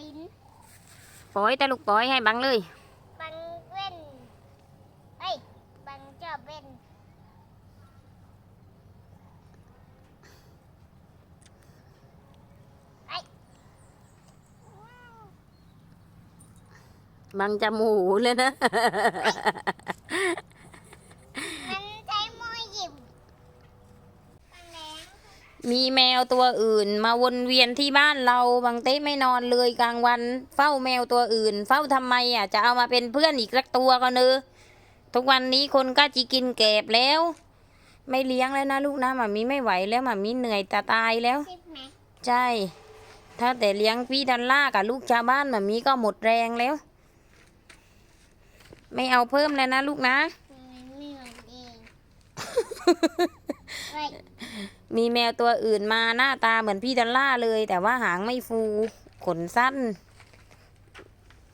ลิ้นปล่อยแต่ลูกปล่อยให้บังเลย บังเว้นเอ้ยบังเจอบเว้นบังจมูกเลยนะ มันใช้มือหยิบบังแดง มีแมวตัวอื่น มาวนเวียนที่บ้านเราบางเต้ไม่นอนเลยกลางวัน เฝ้าแมวตัวอื่น เฝ้าทำไมอะจะเอามาเป็นเพื่อนอีกสักตัวก็เนอะทุกวันนี้คนก็จีกินแกบแล้ว ไม่เลี้ยงแล้วนะลูกนะหมามีไม่ไหวแล้วหมามีเหนื่อยตาตายแล้วใช่ไหมใช่ถ้าแต่เลี้ยงพี่ดันล่ากับลูกชาวบ้านหมามีก็หมดแรงแล้ว ไม่เอาเพิ่มแล้วนะลูกนะมันไม่เหมือนเองเฮ้ย มีแมวตัวอื่นมาหน้าตาเหมือนพี่ดันล่าเลย แต่ว่าหางไม่ฟูขนสั้น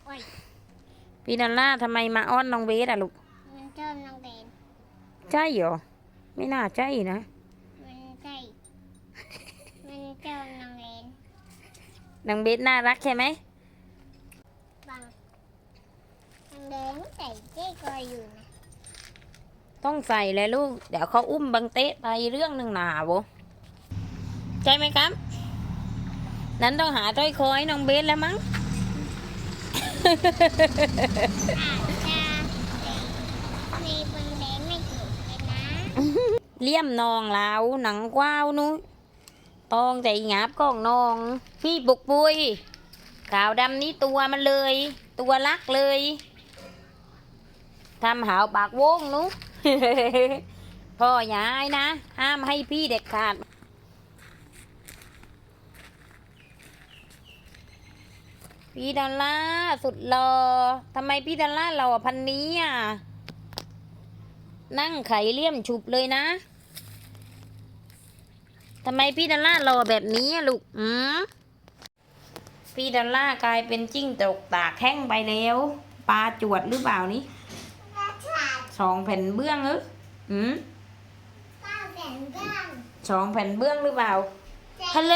โอ้ยพี่ดันล่าทำไมมาอ้อนน้องเบสอะลูกมันชอบน้องแดงใช่เหรอ ไม่น่าใช่นะ มันใช่ มันชอบน้องแดงน้องเบสน่ารักใช่ไหมบังน้องแดงใส่เจ๊กอยอยู่นะ ต้องใส่เลยลูก เดี๋ยวเขาอุ้มบังเตะไปเรื่องหนึ่งหนาโบใช่ไหมครับ นั้นต้องหาต้อยคอยน้องเบสแล้วมั้งเลี่ยมนองล้วหนังกว้าวนุ้ยตองใจหยาบก้องนอง พี่บุกปุยขาวดำนี้ตัวมันเลย ตัวลักเลยทำหาวปากโว้งนุ พ่อย่าให้นะ ห้ามให้พี่เด็ดขาด พี่ดอลล่าสุดหลอทำไมพี่ดอลล่าร์หล่อพันนี้อะ นั่งไขเลี่ยมฉุบเลยนะทำไมพี่ดอลล่ารอแบบนี้ลูกอืมพี่ดอลล่ากลายเป็นจิ้งจกตากแห้งไปแล้ว ปลาจวดหรือเปล่านี่ สองแผ่นเบื้องหรืออืมเก้าแสนเก้าสองแผ่นเบื้องหรือเปล่าเจ๊ฮัลโหล